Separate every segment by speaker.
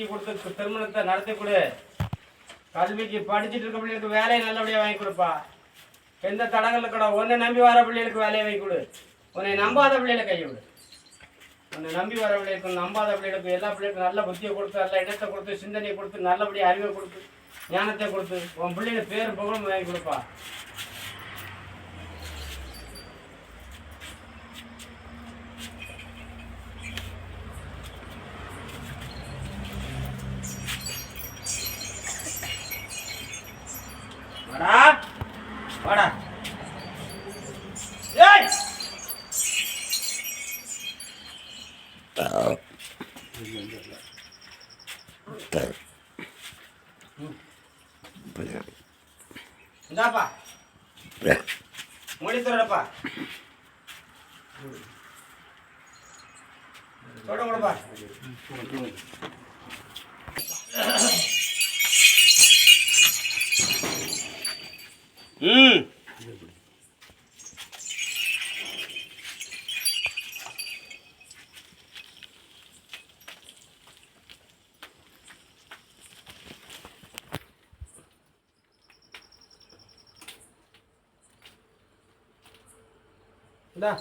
Speaker 1: கொடுத்து திருமணத்தை நடத்தி கொடு கல்விக்கு படிச்சுட்டு இருக்க பிள்ளைகளுக்கு வேலையை நல்லபடியாக வாங்கி கொடுப்பா. எந்த தடங்கள் கூட உன்னை நம்பி வர பிள்ளைகளுக்கு வேலையை வாங்கி கொடு. உன்னை நம்பாத பிள்ளைகளை கையை விடு. உன்னை நம்பி வர பிள்ளைகளுக்கும் நம்பாத பிள்ளைகளுக்கும் எல்லா பிள்ளைகளுக்கும் நல்ல புத்தியை கொடுத்து நல்ல இடத்தை கொடுத்து சிந்தனையை கொடுத்து நல்லபடியாக அறிவை கொடுத்து ஞானத்தை கொடுத்து உன் பிள்ளைங்க பேரும் புகழும் வாங்கி கொடுப்பா வாடா வாடா ஏய் இந்தாப்பா. மூடி தரப்பா தொட கொடுப்பா ம். இந்தா.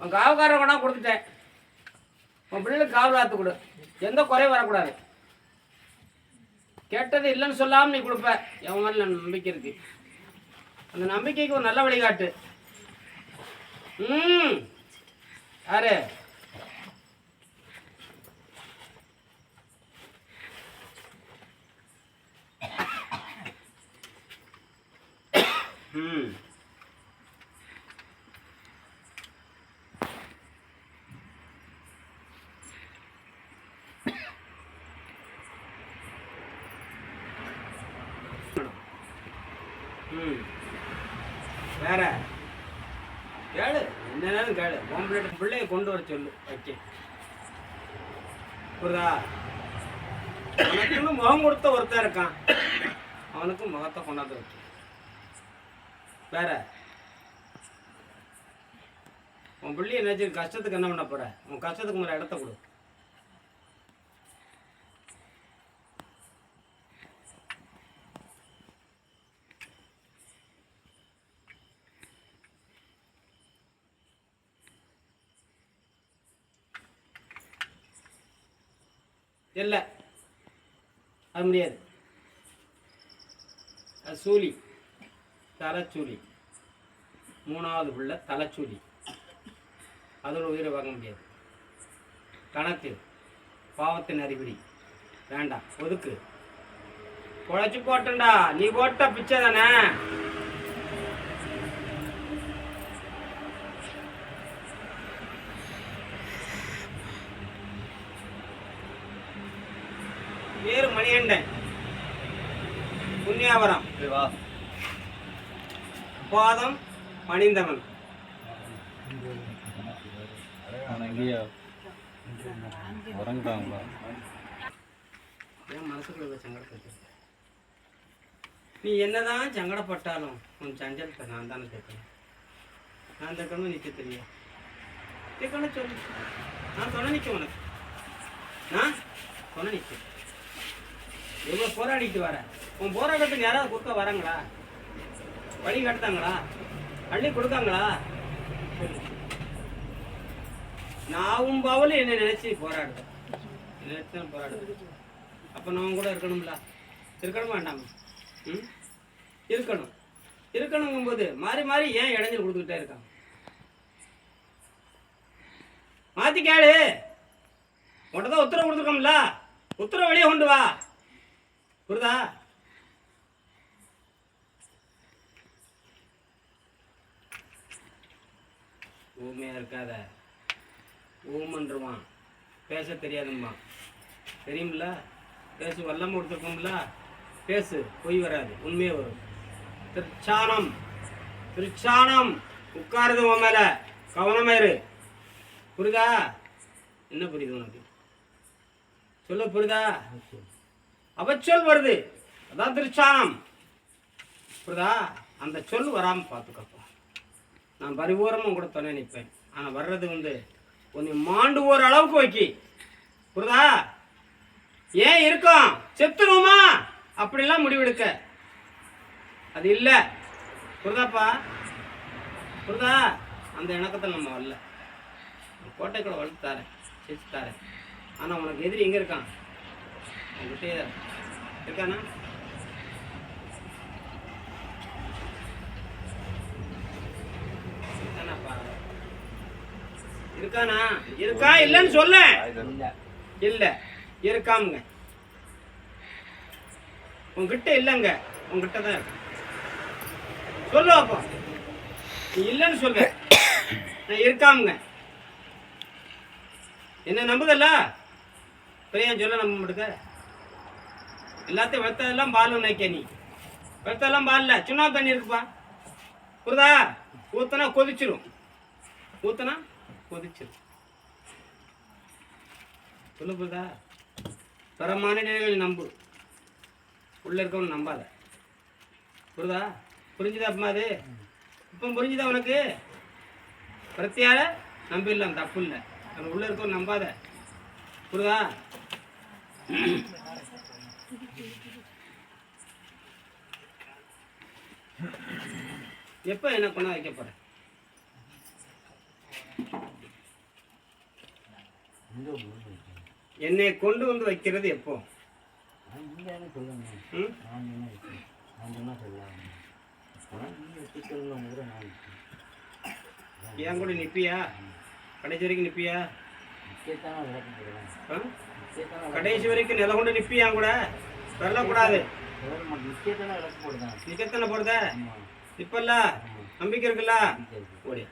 Speaker 1: உன் காவக்காரன் கொண்டா கொடுத்துட்டேன். உன் பிள்ளைகளுக்கு காவல் காத்து கொடு. எந்த குறையும் வரக்கூடாது. கேட்டது இல்லைன்னு சொல்லாமல் நீ கொடுப்ப. எவன் மேலே நம்பிக்கை இருக்கு? அந்த நம்பிக்கைக்கு ஒரு நல்ல வழிகாட்டு. ம். யாரு ம் ம் வேற? கேளு. என்னன்னு கேளு. உன் பிள்ளைய கொண்டு வர சொல்லு. ஓகே. புரியுதா? அவனுக்குன்னு முகம் கொடுத்த ஒருத்தன் இருக்கான். அவனுக்கும் முகத்தை கொண்டாந்து வச்சு வேற? உன் பிள்ளை என்னாச்சு கஷ்டத்துக்கு என்ன பண்ண போற? உன் கஷ்டத்துக்கு மேலே இடத்த கொடு. இல்லை அது முடியாது. அது சூலி. தலைச்சூலி. மூணாவது உள்ள தலைச்சூலி. அதோட உயிரை பார்க்க முடியாது. கணக்கு. பாவத்தின் அறிகுறி. வேண்டாம். ஒதுக்கு. குழைச்சி போட்டேன்டா நீ போட்ட பிச்சை தானே? பேரு மணிகண்டன். புண்ணியாவரம். பாதம் பணிந்தவன் நீ என்னதான் சங்கடப்பட்டாலும் உன் சஞ்சலத்தை நான் தானே கேட்கணும். நான் கேட்கணும் நிக்க தெரியா கேட்கணும் சொல்லு. நான் துணை நிற்க உனக்கு. நான் துணை நிற்க எவ்வளோ போராடிட்டு வரேன் உன் போராட்டத்துக்கு யாராவது கொடுக்க வராங்களா? வழி கட்டுத்தாங்களா அள்ளி கொடுக்காங்களா? சொல்லு நாவும் பாவலும் என்னை நினைச்சு போராடுறேன் என்னை நினைச்சு தான் போராடுறேன் அப்போ நான் கூட இருக்கணும்ல? இருக்கணும் வேண்டாம்? ம்? இருக்கணும். இருக்கணுங்கும்போது மாறி மாறி ஏன் இடைஞ்சல் கொடுத்துக்கிட்டே இருக்கான்? மாற்றி கேளு உன்கிட்ட தான் உத்தரவு கொடுத்துருக்கோம்ல. உத்தரவு வெளியே கொண்டு வா. புரியுதா ஊமையா இருக்காத. ஊமன்றுவான். பேச தெரியாதும்மா. தெரியுமில்ல பேசு வல்லம் கொடுத்துருக்கோம்ல? பேசு பொய் வராது. உண்மையே வரும். திருச்சானம் திருச்சானம் உட்காருது உன் மேல. கவனமா இரு. புரியுதா என்ன புரியுது உனக்கு? சொல்ல புரியுதா அவச்சொல் வருது. அதான் திருச்சானம். புரியுதா? அந்த சொல் வராமல் பார்த்துக்கப்போ. நான் பரிபூரமும் கூட துணை நிற்பேன். ஆனால் வர்றது வந்து கொஞ்சம் மாண்டு ஒரு அளவுக்கு வைக்கி. புரியுதா? ஏன் இருக்கோம்? செத்துருவோமா? அப்படிலாம் முடிவெடுக்க. அது இல்லை. புரிதாப்பா புரிதா அந்த இணக்கத்தை நம்ம வரல. கோட்டைக்குள்ள வளர்த்து தரேன் செஞ்சு தரேன். ஆனால் உனக்கு எதிரி எங்கே இருக்கான்? உங்ககிட்டயே தான். இருக்கானா? இருக்கானா இருக்கா? இல்லைன்னு சொல்ல.
Speaker 2: இல்லை.
Speaker 1: இல்ல இருக்காமுங்க. உங்ககிட்ட இல்லைங்க. உங்ககிட்ட தான் இருக்கு சொல்லு அப்போ. நீ இல்லைன்னு சொல்லு. நான் இருக்காமுங்க. என்ன நம்புதல்ல? பெரியன் சொல்ல நம்ப மாட்டேங்க எல்லாத்தையும் வெத்ததெல்லாம் பால் நினைக்க நீ. வெத்ததெல்லாம் பாலில் சுண்ணா தண்ணி இருக்குப்பா. புரிதா ஊத்தனா கொதிச்சிரும். ஊத்தனா கொதிச்சிரும். சொல்லு புரிதா தரமான நிலைகளை நம்பு. உள்ள இருக்கவன் நம்பாத. புரிதா புரிஞ்சுதா அப்பமா அது? இப்போ புரிஞ்சுதா உனக்கு? பிரத்தியார நம்பிடலாம் தப்பு இல்லை. அவன் உள்ளே இருக்கவன் நம்பாத. புரியுதா எப்போ என்ன கொண்டா வைக்க போற? என்னை கொண்டு வந்து வைக்கிறது எப்போ?
Speaker 2: வச்சுக்கலாம் கூட
Speaker 1: என் நிப்பியா? கடைசி வரைக்கும்?
Speaker 2: நிச்சயத்தான
Speaker 1: கடைசி வரைக்கும் நில கொண்டு நிப்பியா கூட? வரக்கூடாது
Speaker 2: சொல்ல மாட்டேன் நிச்சயத்தான விளக்கம் போடுதான்
Speaker 1: நிக்கத்தனை போறத
Speaker 2: ஆமாம்
Speaker 1: நிப்பல்ல நம்பிக்கை இருக்குல்ல? ஓடியா